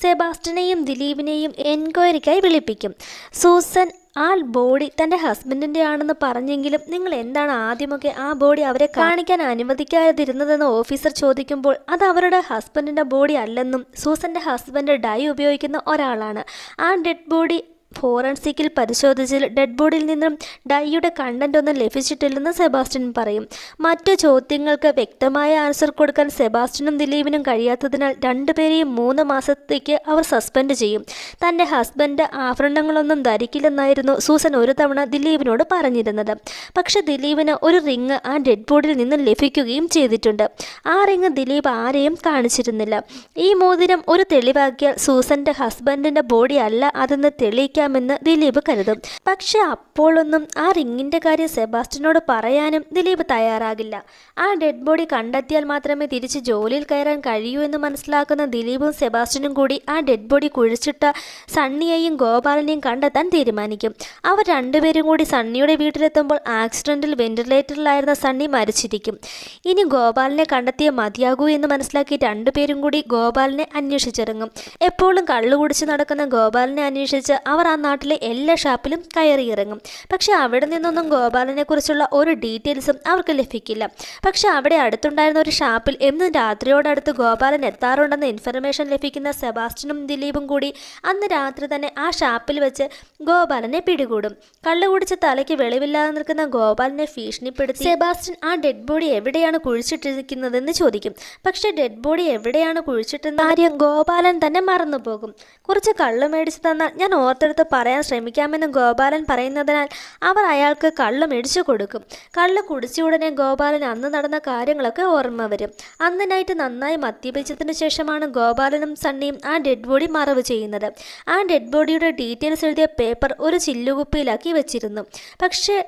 സെബാസ്റ്റിനെയും ദിലീപിനെയും എൻക്വയറിക്കായി വിളിപ്പിക്കും. സൂസൻ ആ ബോഡി തന്റെ ഹസ്ബൻഡിന്റെ ആണെന്ന് പറഞ്ഞെങ്കിലും നിങ്ങൾ എന്താണ് ആദ്യമൊക്കെ ആ ബോഡി അവരെ കാണിക്കാൻ അനുവദിക്കാതിരുന്നതെന്ന് ഓഫീസർ ചോദിക്കുമ്പോൾ അത് അവരുടെ ഹസ്ബൻഡിന്റെ ബോഡി അല്ലെന്നും സൂസന്റെ ഹസ്ബൻഡ് ഡൈ ഉപയോഗിക്കുന്ന ഒരാളാണ്. ആ ഡെഡ് ബോഡി ഫോറൻസിക്കിൽ പരിശോധിച്ചിൽ ഡെഡ് ബോഡിയിൽ നിന്നും ഡൈയുടെ കണ്ടന്റ് ഒന്നും ലഭിച്ചിട്ടില്ലെന്ന് സെബാസ്റ്റ്യൻ പറയും. മറ്റു ചോദ്യങ്ങൾക്ക് വ്യക്തമായ ആൻസർ കൊടുക്കാൻ സെബാസ്റ്റ്യനും ദിലീപിനും കഴിയാത്തതിനാൽ രണ്ടുപേരെയും മൂന്ന് മാസത്തേക്ക് അവർ സസ്പെൻഡ് ചെയ്യും. തന്റെ ഹസ്ബൻഡ് ആഭരണങ്ങളൊന്നും ധരിക്കില്ലെന്നായിരുന്നു സൂസൻ ഒരു തവണ ദിലീപിനോട് പറഞ്ഞിരുന്നത്. പക്ഷെ ദിലീപിന് ഒരു റിങ് ആ ഡെഡ് ബോഡിയിൽ നിന്നും ലഭിക്കുകയും ചെയ്തിട്ടുണ്ട്. ആ റിങ് ദിലീപ് ആരെയും കാണിച്ചിരുന്നില്ല. ഈ മോതിരം ഒരു തെളിവാക്കിയാൽ സൂസന്റെ ഹസ്ബൻഡിന്റെ ബോഡി അല്ല അതെന്ന് തെളിയിക്കാൻ ആയിരിക്കാമെന്ന് ദിലീപ് കരുതും. പക്ഷെ അപ്പോഴൊന്നും ആ റിങ്ങിന്റെ കാര്യം സെബാസ്റ്റിനോട് പറയാനും ദിലീപ് തയ്യാറാകില്ല. ആ ഡെഡ് ബോഡി കണ്ടെത്തിയാൽ മാത്രമേ തിരിച്ച് ജോലിയിൽ കയറാൻ കഴിയൂ എന്ന് മനസ്സിലാക്കുന്ന ദിലീപും സെബാസ്റ്റിനും കൂടി ആ ഡെഡ് ബോഡി കുഴിച്ചിട്ട സണ്ണിയെയും ഗോപാലനെയും കണ്ടെത്താൻ തീരുമാനിക്കും. അവർ രണ്ടുപേരും കൂടി സണ്ണിയുടെ വീട്ടിലെത്തുമ്പോൾ ആക്സിഡന്റിൽ വെന്റിലേറ്ററിലായിരുന്ന സണ്ണി മരിച്ചിരിക്കും. ഇനി ഗോപാലിനെ കണ്ടെത്തിയേ മതിയാകൂ എന്ന് മനസ്സിലാക്കി രണ്ടുപേരും കൂടി ഗോപാലിനെ അന്വേഷിച്ചിറങ്ങും. എപ്പോഴും കള്ളു കുടിച്ച് നടക്കുന്ന ഗോപാലിനെ അന്വേഷിച്ച് അവർ ആ നാട്ടിലെ എല്ലാ ഷാപ്പിലും കയറി ഇറങ്ങും. പക്ഷെ അവിടെ നിന്നൊന്നും ഗോപാലനെ കുറിച്ചുള്ള ഒരു ഡീറ്റെയിൽസും അവർക്ക് ലഭിക്കില്ല. പക്ഷെ അവിടെ അടുത്തുണ്ടായിരുന്ന ഒരു ഷാപ്പിൽ എന്നും രാത്രിയോടടുത്ത് ഗോപാലൻ എത്താറുണ്ടെന്ന ഇൻഫർമേഷൻ ലഭിക്കുന്ന സെബാസ്റ്റ്യനും ദിലീപും കൂടി അന്ന് രാത്രി തന്നെ ആ ഷാപ്പിൽ വെച്ച് ഗോപാലനെ പിടികൂടും. കള്ളു കുടിച്ച് തലയ്ക്ക് വെളിവില്ലാതെ നിൽക്കുന്ന ഗോപാലിനെ ഭീഷണിപ്പെടുത്തി സെബാസ്റ്റ്യൻ ആ ഡെഡ് ബോഡി എവിടെയാണ് കുഴിച്ചിട്ടിരിക്കുന്നതെന്ന് ചോദിക്കും. പക്ഷെ ഡെഡ് ബോഡി എവിടെയാണ് കുഴിച്ചിട്ടെന്ന കാര്യം ഗോപാലൻ തന്നെ മറന്നുപോകും. കുറച്ച് കള്ളു മേടിച്ചു തന്നാൽ ഞാൻ ഓർത്തെടുത്ത് പറയാൻ ശ്രമിക്കാമെന്ന് ഗോപാലൻ പറയുന്നതിനാൽ അവർ അയാൾക്ക് കള്ളു മേടിച്ചു കൊടുക്കും. കള്ള് കുടിച്ച ഉടനെ ഗോപാലൻ അന്ന് നടന്ന കാര്യങ്ങളൊക്കെ ഓർമ്മ വരും. അന്ന് നൈറ്റ് നന്നായി മദ്യപിച്ചതിന് ശേഷമാണ് ഗോപാലനും സണ്ണിയും ആ ഡെഡ് ബോഡി മറവ് ചെയ്യുന്നത്. ആ ഡെഡ് ബോഡിയുടെ ഡീറ്റെയിൽസ് എഴുതിയ പേപ്പർ ഒരു ചില്ലുകുപ്പിയിലാക്കി വെച്ചിരുന്നു. പക്ഷേ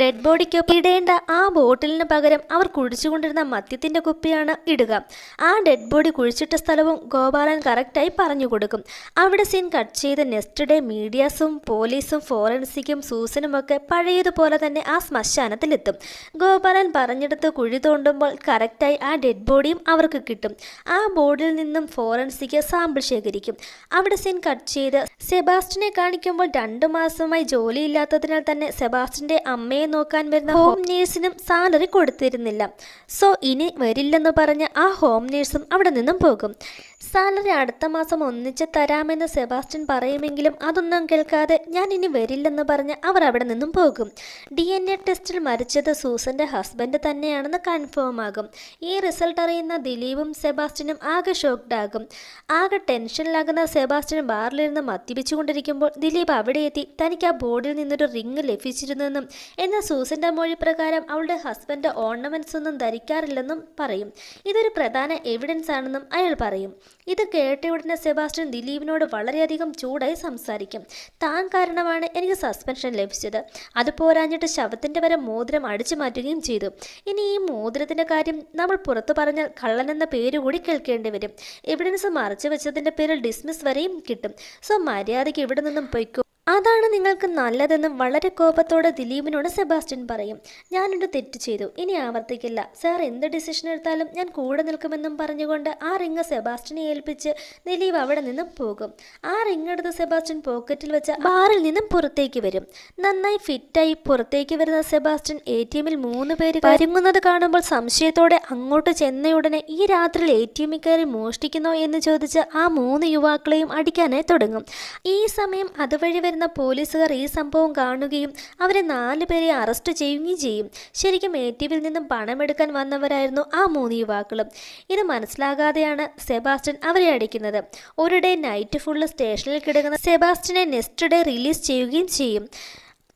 ഡെഡ് ബോഡിക്കൊപ്പം ഇടേണ്ട ആ ബോട്ടിലിന് പകരം അവർ കുഴിച്ചുകൊണ്ടിരുന്ന മദ്യത്തിന്റെ കുപ്പിയാണ് ഇടുക. ആ ഡെഡ് ബോഡി കുഴിച്ചിട്ട സ്ഥലവും ഗോപാലൻ കറക്റ്റായി പറഞ്ഞു കൊടുക്കും. അവിടെ സീൻ കട്ട് ചെയ്ത് നെക്സ്റ്റ് ഡേ മീഡിയാസും പോലീസും ഫോറൻസിക്കും സൂസനുമൊക്കെ പഴയതുപോലെ തന്നെ ആ ശ്മശാനത്തിലെത്തും. ഗോപാലൻ പറഞ്ഞെടുത്ത് കുഴി തോണ്ടുമ്പോൾ കറക്റ്റായി ആ ഡെഡ് ബോഡിയും അവർക്ക് കിട്ടും. ആ ബോർഡിൽ നിന്നും ഫോറൻസിക്ക് സാമ്പിൾ ശേഖരിക്കും. അവിടെ സീൻ കട്ട് ചെയ്ത് സെബാസ്റ്റിനെ കാണിക്കുമ്പോൾ രണ്ടു മാസമായി ജോലിയില്ലാത്തതിനാൽ തന്നെ സെബാസ്റ്റിന്റെ അമ്മയെ നോക്കാൻ വരുന്ന ഹോം നേഴ്സിനും സാലറി കൊടുത്തിരുന്നില്ല. സോ ഇനി വരില്ലെന്ന് പറഞ്ഞ് ആ ഹോം നേഴ്സും അവിടെ നിന്നും പോകും. സാലറി അടുത്ത മാസം ഒന്നിച്ച് തരാമെന്ന് സെബാസ്റ്റ്യൻ പറയുമെങ്കിലും അതൊന്നും കേൾക്കാതെ ഞാൻ ഇനി വരില്ലെന്ന് പറഞ്ഞ് അവർ അവിടെ നിന്നും പോകും. ഡി എൻ എ ടെസ്റ്റിൽ മരിച്ചത് സൂസന്റെ ഹസ്ബൻഡ് തന്നെയാണെന്ന് കൺഫേം ആകും. ഈ റിസൾട്ട് അറിയുന്ന ദിലീപും സെബാസ്റ്റ്യനും ആകെ ഷോക്ക്ഡ് ആകും. ആകെ ടെൻഷനിലാകുന്ന സെബാസ്റ്റ്യൻ ബാറിലിരുന്ന് മദ്യപിച്ചുകൊണ്ടിരിക്കുമ്പോൾ ദിലീപ് അവിടെ എത്തി. തനിക്ക് ആ ബോർഡിൽ നിന്നൊരു റിങ് ലഭിച്ചിരുന്നെന്നും എന്നാൽ സൂസന്റെ മൊഴി പ്രകാരം അവളുടെ ഹസ്ബൻഡ് ഓർണമെന്റ്സ് ഒന്നും ധരിക്കാറില്ലെന്നും പറയും. ഇതൊരു പ്രധാന എവിഡൻസ് ആണെന്നും അയാൾ പറയും. ഇത് കേട്ട ഉടനെ സെബാസ്റ്റ്യൻ ദിലീപിനോട് വളരെയധികം ചൂടായി സംസാരിക്കും. താൻ കാരണമാണ് എനിക്ക് സസ്പെൻഷൻ ലഭിച്ചത്. അത് പോരാഞ്ഞിട്ട് ശവത്തിന്റെ വരെ മോതിരം അടിച്ചു മാറ്റുകയും ചെയ്തു. ഇനി ഈ മോതിരത്തിന്റെ കാര്യം നമ്മൾ പുറത്തു പറഞ്ഞാൽ കള്ളൻ എന്ന പേര് കൂടി കേൾക്കേണ്ടി വരും. എവിഡൻസ് മറച്ചു വെച്ചതിന്റെ പേരിൽ ഡിസ്മിസ് വരെയും കിട്ടും. സോ മര്യാദയ്ക്ക് ഇവിടെ നിന്നും പൊയ്ക്കോ. അതാണ് നിങ്ങൾക്ക് നല്ലതെന്ന് വളരെ കോപത്തോടെ ദിലീപിനോട് സെബാസ്റ്റ്യൻ പറയും. ഞാനൊരു തെറ്റ് ചെയ്തു. ഇനി ആവർത്തിക്കില്ല. സാർ എന്ത് ഡിസിഷൻ എടുത്താലും ഞാൻ കൂടെ നിൽക്കുമെന്നും പറഞ്ഞുകൊണ്ട് ആ റിങ് സെബാസ്റ്റ്യനെ ഏൽപ്പിച്ച് ദിലീപ് അവിടെ നിന്നും പോകും. ആ റിങ് എടുത്ത് സെബാസ്റ്റ്യൻ പോക്കറ്റിൽ വെച്ച് ബാറിൽ നിന്നും പുറത്തേക്ക് വരും. നന്നായി ഫിറ്റായി പുറത്തേക്ക് വരുന്ന സെബാസ്റ്റ്യൻ എ ടി എമ്മിൽ മൂന്ന് പേര് വരുങ്ങുന്നത് കാണുമ്പോൾ സംശയത്തോടെ അങ്ങോട്ട് ചെന്നയുടനെ ഈ രാത്രിയിൽ എ ടി എമ്മിൽ കയറി മോഷ്ടിക്കുന്നോ എന്ന് ചോദിച്ച് ആ മൂന്ന് യുവാക്കളെയും അടിക്കാനായി തുടങ്ങും. ഈ സമയം അതുവഴി വരുന്ന പോലീസുകാർ ഈ സംഭവം കാണുകയും അവരെ നാലുപേരെ അറസ്റ്റ് ചെയ്യുകയും ചെയ്യും. ശരിക്കും എ ടി വിയിൽ നിന്നും പണമെടുക്കാൻ വന്നവരായിരുന്നു ആ മൂന്ന് യുവാക്കളും. ഇത് മനസ്സിലാകാതെയാണ് സെബാസ്റ്റ്യൻ അവരെ അടിക്കുന്നത്. ഒരു ഡേ നൈറ്റ് ഫുള്ള് സ്റ്റേഷനിൽ കിടക്കുന്ന സെബാസ്റ്റ്യനെ നെക്സ്റ്റ് ഡേ റിലീസ് ചെയ്യുകയും ചെയ്യും.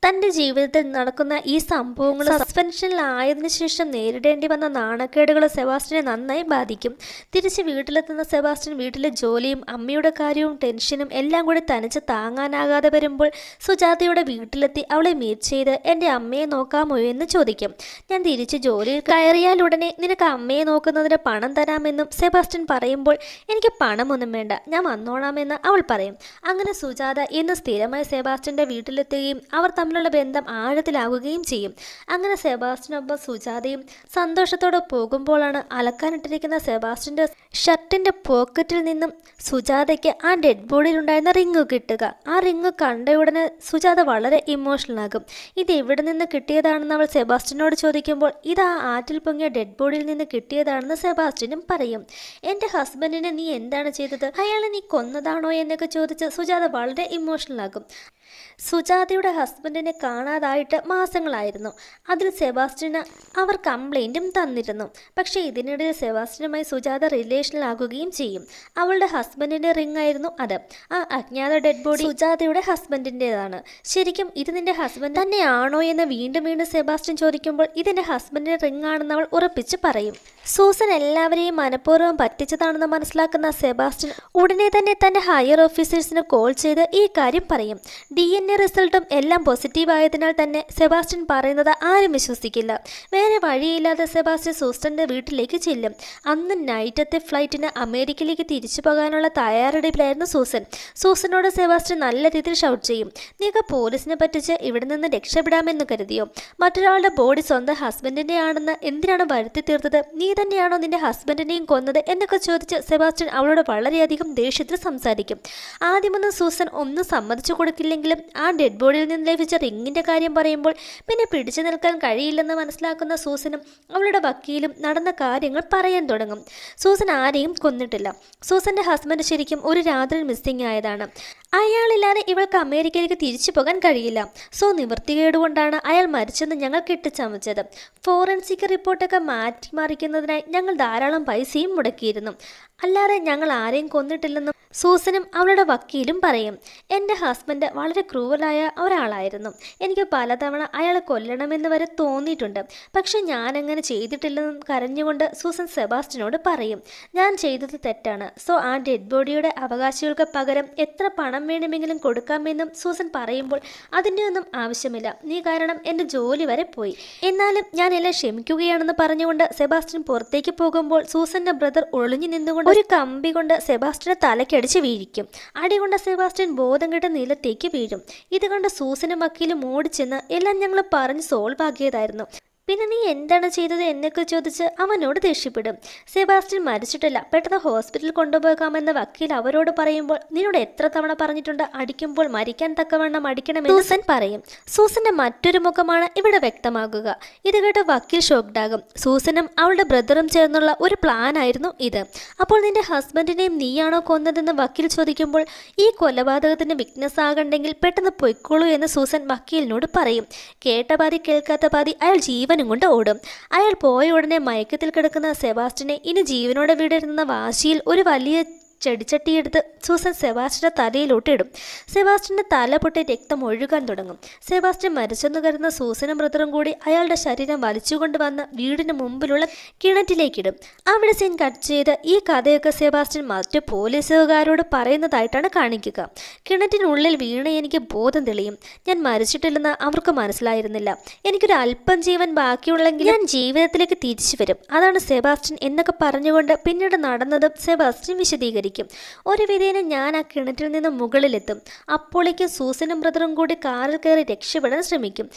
തന്റെ ജീവിതത്തിൽ നടക്കുന്ന ഈ സംഭവങ്ങൾ സസ്പെൻഷനിലായതിനു ശേഷം നേരിടേണ്ടി വന്ന നാണക്കേടുകൾ സെബാസ്റ്റിനെ നന്നായി ബാധിക്കും. തിരിച്ച് വീട്ടിലെത്തുന്ന സെബാസ്റ്റ്യൻ വീട്ടിലെ ജോലിയും അമ്മയുടെ കാര്യവും ടെൻഷനും എല്ലാം കൂടി തനിച്ച് താങ്ങാനാകാതെ വരുമ്പോൾ സുജാതയുടെ വീട്ടിലെത്തി അവളെ മീറ്റ് ചെയ്ത് എന്റെ അമ്മയെ നോക്കാമോ? എന്ന് ചോദിക്കും. ഞാൻ തിരിച്ച് ജോലിയിൽ കയറിയാലുടനെ നിനക്ക് അമ്മയെ നോക്കുന്നതിന് പണം തരാമെന്നും സെബാസ്റ്റ്യൻ പറയുമ്പോൾ എനിക്ക് പണമൊന്നും വേണ്ട ഞാൻ വന്നോളാമെന്ന് അവൾ പറയും. അങ്ങനെ സുജാത ഇന്ന് സ്ഥിരമായി സെബാസ്റ്റ്യന്റെ വീട്ടിലെത്തുകയും അവർ തമ്മിലുള്ള ബന്ധം ആഴത്തിലാവുകയും ചെയ്യും. അങ്ങനെ സെബാസ്റ്റിനൊപ്പം സുജാതയും സന്തോഷത്തോടെ പോകുമ്പോഴാണ് അലക്കാനിട്ടിരിക്കുന്ന സെബാസ്റ്റിന്റെ ഷർട്ടിന്റെ പോക്കറ്റിൽ നിന്നും സുജാതയ്ക്ക് ആ ഡെഡ് ബോഡിയിൽ ഉണ്ടായിരുന്ന റിങ് കിട്ടുക. ആ റിങ് കണ്ട ഉടനെ സുജാത വളരെ ഇമോഷണൽ ആകും. ഇത് എവിടെ നിന്ന് കിട്ടിയതാണെന്ന് അവൾ സെബാസ്റ്റിനോട് ചോദിക്കുമ്പോൾ ഇത് ആ ആറ്റിൽ പൊങ്ങിയ ഡെഡ് ബോഡിയിൽ നിന്ന് കിട്ടിയതാണെന്ന് സെബാസ്റ്റിനും പറയും. എന്റെ ഹസ്ബൻഡിനെ നീ എന്താണ് ചെയ്തത്? അയാളെ നീ കൊന്നതാണോ? എന്നൊക്കെ ചോദിച്ച് സുജാത വളരെ ഇമോഷണൽ ആകും. സുജാതയുടെ ഹസ്ബൻഡിനെ കാണാതായിട്ട് മാസങ്ങളായിരുന്നു. അതിൽ സെബാസ്റ്റിന് അവർ കംപ്ലൈന്റും തന്നിരുന്നു. പക്ഷേ ഇതിനിടയിൽ സെബാസ്റ്റിനുമായി സുജാത റിലേഷനിലാകുകയും ചെയ്യും. അവളുടെ ഹസ്ബൻഡിന്റെ റിംഗ് ആയിരുന്നു അത്. ആ അജ്ഞാത ഡെഡ് ബോഡി സുജാതയുടെ ഹസ്ബൻഡിന്റെതാണ് ശരിക്കും ഇത് നിന്റെ ഹസ്ബൻഡ് തന്നെയാണോ എന്ന് വീണ്ടും വീണ്ടും സെബാസ്റ്റ്യൻ ചോദിക്കുമ്പോൾ ഇതെന്റെ ഹസ്ബൻഡിന്റെ റിംഗ് ആണെന്ന് അവൾ ഉറപ്പിച്ച് പറയും. സൂസൻ എല്ലാവരെയും മനഃപൂർവം പറ്റിച്ചതാണെന്ന് മനസ്സിലാക്കുന്ന സെബാസ്റ്റ്യൻ ഉടനെ തന്നെ തന്റെ ഹയർ ഓഫീസേഴ്സിന് കോൾ ചെയ്ത് ഈ കാര്യം പറയും. ഡി എൻ എ റിസൾട്ടും എല്ലാം പോസിറ്റീവ് ആയതിനാൽ തന്നെ സെബാസ്റ്റ്യൻ പറയുന്നത് ആരും വിശ്വസിക്കില്ല. വേറെ വഴിയില്ലാതെ സെബാസ്റ്റ്യൻ സൂസ്റ്റന്റെ വീട്ടിലേക്ക് ചെല്ലും. അന്ന് നൈറ്റത്തെ ഫ്ലൈറ്റിന് അമേരിക്കയിലേക്ക് തിരിച്ചു പോകാനുള്ള തയ്യാറെടുപ്പിലായിരുന്നു സൂസൻ. സൂസനോട് സെബാസ്റ്റ്യൻ നല്ല രീതിയിൽ ഷൗട്ട് ചെയ്യും. നീക്ക പോലീസിനെ പറ്റിച്ച് ഇവിടെ നിന്ന് രക്ഷപ്പെടാമെന്ന് കരുതിയോ? മറ്റൊരാളുടെ ബോഡി സ്വന്തം ഹസ്ബൻഡിന്റെ ആണെന്ന് എന്തിനാണ് വരുത്തി തീർത്തത്? നീ തന്നെയാണോ നിന്റെ ഹസ്ബൻഡിനെയും കൊന്നത്? എന്നൊക്കെ ചോദിച്ച് സെബാസ്റ്റ്യൻ അവളോട് വളരെയധികം ദേഷ്യത്തിൽ സംസാരിക്കും. ആദ്യമൊന്നും സൂസൻ ഒന്നും സമ്മതിച്ചു കൊടുക്കില്ലെങ്കിലും ആ ഡെഡ് ബോഡിയിൽ നിന്ന് ലഭിച്ച റിങ്ങിന്റെ കാര്യം പറയുമ്പോൾ പിന്നെ പിടിച്ചു നിൽക്കാൻ കഴിയില്ലെന്ന് മനസ്സിലാക്കുന്ന സൂസനും അവളുടെ വക്കീലും നടന്ന കാര്യങ്ങൾ പറയാൻ തുടങ്ങും. സൂസൻ ആരെയും കൊന്നിട്ടില്ല. സൂസന്റെ ഹസ്ബൻഡ് ശരിക്കും ഒരു രാത്രി മിസ്സിംഗ് ആയതാണ്. അയാളില്ലാതെ ഇവൾക്ക് അമേരിക്കയിലേക്ക് തിരിച്ചു പോകാൻ കഴിയില്ല. സോ നിവൃത്തികേടുകൊണ്ടാണ് അയാൾ മരിച്ചെന്ന് ഞങ്ങൾ കെട്ടിച്ചമച്ചത്. ഫോറൻസിക് റിപ്പോർട്ടൊക്കെ മാറ്റി മാറ്റിമറിക്കുന്നതിനായി ഞങ്ങൾ ധാരാളം പൈസയും മുടക്കിയിരുന്നു. അല്ലാതെ ഞങ്ങൾ ആരെയും കൊന്നിട്ടില്ലെന്നും സൂസനും അവളുടെ വക്കീലും പറയും. എന്റെ ഹസ്ബൻഡ് വളരെ ക്രൂവലായ ഒരാളായിരുന്നു. എനിക്ക് പലതവണ അയാളെ കൊല്ലണമെന്ന് വരെ തോന്നിയിട്ടുണ്ട്. പക്ഷെ ഞാൻ അങ്ങനെ ചെയ്തിട്ടില്ലെന്നും കരഞ്ഞുകൊണ്ട് സൂസൻ സെബാസ്റ്റിനോട് പറയും. ഞാൻ ചെയ്തത് തെറ്റാണ്. സോ ആ ഡെഡ് ബോഡിയുടെ അവകാശികൾക്ക് പകരം എത്ര പണം വേണമെങ്കിലും കൊടുക്കാമെന്നും സൂസൻ പറയുമ്പോൾ അതിന്റെ ഒന്നും ആവശ്യമില്ല. നീ കാരണം എന്റെ ജോലി വരെ പോയി. എന്നാലും ഞാൻ എല്ലാം ക്ഷമിക്കുകയാണെന്ന് പറഞ്ഞുകൊണ്ട് സെബാസ്റ്റ്യൻ പുറത്തേക്ക് പോകുമ്പോൾ സൂസന്റെ ബ്രദർ ഒളിഞ്ഞു നിന്നുകൊണ്ട് ഒരു കമ്പി കൊണ്ട് സെബാസ്റ്റ്യനെ തലക്കടിച്ച് വീഴിക്കും. അടികൊണ്ട സെബാസ്റ്റ്യൻ ബോധം കെട്ട് നിലത്തേക്ക് വീഴും. ഇത് കണ്ട് സൂസനും വക്കീലും ഓടിച്ചെന്ന് എല്ലാം ഞങ്ങൾ പറഞ്ഞ് സോൾവ് ആക്കിയതായിരുന്നു. പിന്നെ നീ എന്താണ് ചെയ്തത് എന്നൊക്കെ ചോദിച്ച് അവനോട് ദേഷ്യപ്പെടും. സെബാസ്റ്റ്യൻ മരിച്ചിട്ടില്ല. പെട്ടെന്ന് ഹോസ്പിറ്റലിൽ കൊണ്ടുപോകാമെന്ന് വക്കീൽ അവരോട് പറയുമ്പോൾ നിന്നോട് എത്ര തവണ പറഞ്ഞിട്ടുണ്ട്? അടിക്കുമ്പോൾ മരിക്കാൻ തക്കവണ്ണം അടിക്കണമെന്ന് സൂസൻ പറയും. സൂസന്റെ മറ്റൊരു മുഖമാണ് ഇവിടെ വ്യക്തമാകുക. ഇത് കേട്ട് വക്കീൽ ഷോക്ഡാകും സൂസനും അവളുടെ ബ്രദറും ചേർന്നുള്ള ഒരു പ്ലാൻ ആയിരുന്നു ഇത്. അപ്പോൾ നിന്റെ ഹസ്ബൻഡിനെയും നീയാണോ കൊന്നതെന്ന് വക്കീൽ ചോദിക്കുമ്പോൾ ഈ കൊലപാതകത്തിന് വിക്നസ് ആകണ്ടെങ്കിൽ പെട്ടെന്ന് പൊയ്ക്കോളൂ എന്ന് സൂസൻ വക്കീലിനോട് പറയും. കേട്ട പാതി കേൾക്കാത്ത പാതി അയാൾ ജീവനും കൊണ്ട് ഓടും. അയാൾ പോയ ഉടനെ മയക്കത്തിൽ കിടക്കുന്ന സെബാസ്റ്റിനെ ഇനി ജീവനോടെ വിടരുന്ന വാശിയിൽ ഒരു വലിയ ചെടിച്ചട്ടിയെടുത്ത് സൂസൻ സെബാസ്റ്റിന്റെ തലയിലോട്ടിടും. സെബാസ്റ്റിന്റെ തല പൊട്ടി രക്തം ഒഴുകാൻ തുടങ്ങും. സെബാസ്റ്റ്യൻ മരിച്ചെന്ന് കരുതുന്ന സൂസനും മൃതറും കൂടി അയാളുടെ ശരീരം വലിച്ചുകൊണ്ട് വന്ന് വീടിന് മുമ്പിലുള്ള കിണറ്റിലേക്കിടും. അവിടെ സീൻ കട്ട് ചെയ്ത് ഈ കഥയൊക്കെ സെബാസ്റ്റ്യൻ മറ്റു പോലീസുകാരോട് പറയുന്നതായിട്ടാണ് കാണിക്കുക. കിണറ്റിനുള്ളിൽ വീണ എനിക്ക് ബോധം തെളിയും. ഞാൻ മരിച്ചിട്ടില്ലെന്ന് അവർക്ക് മനസ്സിലായിരുന്നില്ല. എനിക്കൊരു അല്പം ജീവൻ ബാക്കിയുള്ളെങ്കിൽ ഞാൻ ജീവിതത്തിലേക്ക് തിരിച്ചു വരും. അതാണ് സെബാസ്റ്റ്യൻ എന്നൊക്കെ പറഞ്ഞുകൊണ്ട് പിന്നീട് നടന്നതും സെബാസ്റ്റ്യൻ വിശദീകരിക്കും. ഒരു വിധേന ഞാൻ ആ കിണറ്റിൽ നിന്ന് മുകളിലെത്തും. അപ്പോളേക്കും സൂസനും ബ്രദറും കൂടി കാറിൽ കയറി രക്ഷപ്പെടാൻ ശ്രമിക്കും.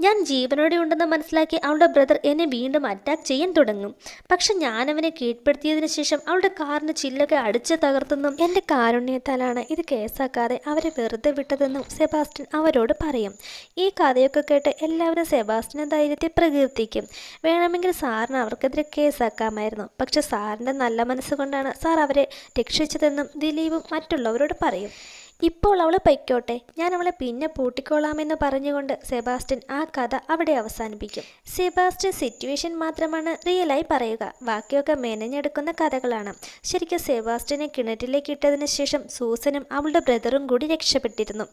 ഞാൻ ജീവനോടെ ഉണ്ടെന്ന് മനസ്സിലാക്കി അവളുടെ ബ്രദർ എന്നെ വീണ്ടും അറ്റാക്ക് ചെയ്യാൻ തുടങ്ങും. പക്ഷെ ഞാൻ അവനെ കീഴ്പ്പെടുത്തിയതിനു ശേഷം അവളുടെ കാറിന് ചില്ലൊക്കെ അടിച്ച് തകർത്തെന്നും. എന്റെ കാരുണ്യത്താലാണ് ഇത് കേസാക്കാതെ അവരെ വെറുതെ വിട്ടതെന്നും സെബാസ്റ്റ്യൻ അവരോട് പറയും. ഈ കഥയൊക്കെ കേട്ട് എല്ലാവരും സെബാസ്റ്റ്യനെ ധൈര്യത്തെ പ്രകീർത്തിക്കും. വേണമെങ്കിൽ സാറിന് അവർക്കെതിരെ കേസാക്കാമായിരുന്നു. പക്ഷെ സാറിന്റെ നല്ല മനസ്സുകൊണ്ടാണ് സാർ അവരെ രക്ഷിച്ചതെന്നും ദിലീപും മറ്റുള്ളവരോട് പറയും. ഇപ്പോൾ അവൾ പൈക്കോട്ടെ ഞാൻ അവളെ പിന്നെ പൂട്ടിക്കോളാമെന്ന് പറഞ്ഞുകൊണ്ട് സെബാസ്റ്റ്യൻ ആ കഥ അവിടെ അവസാനിപ്പിക്കും. സെബാസ്റ്റ്യൻ സിറ്റുവേഷൻ മാത്രമാണ് റിയലായി പറയുക. ബാക്കിയൊക്കെ മെനഞ്ഞെടുക്കുന്ന കഥകളാണ്. ശരിക്കും സെബാസ്റ്റ്യനെ കിണറ്റിലേക്ക് ഇട്ടതിന് ശേഷം സൂസനും അവളുടെ ബ്രദറും കൂടി രക്ഷപ്പെട്ടിരുന്നു.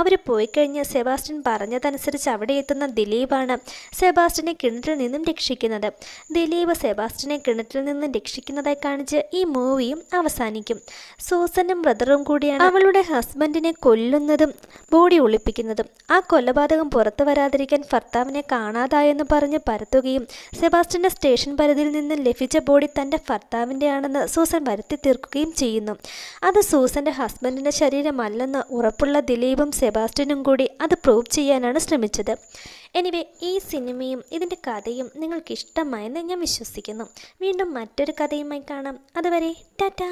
അവർ പോയി കഴിഞ്ഞ് സെബാസ്റ്റ്യൻ പറഞ്ഞതനുസരിച്ച് അവിടെ എത്തുന്ന ദിലീപാണ് സെബാസ്റ്റ്യനെ കിണറ്റിൽ നിന്നും രക്ഷിക്കുന്നത്. ദിലീപ് സെബാസ്റ്റ്യനെ കിണറ്റിൽ നിന്നും രക്ഷിക്കുന്നതായി കാണിച്ച് ഈ മൂവിയും അവസാനിക്കും. സൂസനും ബ്രദറും കൂടിയാണ് അവളുടെ ഹസ്ബൻഡിനെ കൊല്ലുന്നതും ബോഡി ഒളിപ്പിക്കുന്നതും ആ കൊലപാതകം പുറത്തു വരാതിരിക്കാൻ ഭർത്താവിനെ കാണാതായെന്ന് പറഞ്ഞ് പരത്തുകയും സെബാസ്റ്റിന്റെ സ്റ്റേഷൻ പരിധിയിൽ നിന്ന് ലഭിച്ച ബോഡി തന്റെ ഭർത്താവിന്റെയാണെന്ന് സൂസൻ വരുത്തി തീർക്കുകയും ചെയ്യുന്നു. അത് സൂസന്റെ ഹസ്ബൻഡിന്റെ ശരീരമല്ലെന്ന് ഉറപ്പുള്ള ദിലീപും സെബാസ്റ്റ്യനും കൂടി അത് പ്രൂവ് ചെയ്യാനാണ് ശ്രമിച്ചത്. എനിവേ ഈ സിനിമയും ഇതിന്റെ കഥയും നിങ്ങൾക്ക് ഇഷ്ടമായെന്ന് ഞാൻ വിശ്വസിക്കുന്നു. വീണ്ടും മറ്റൊരു കഥയുമായി കാണാം. അതുവരെ ടാറ്റാ!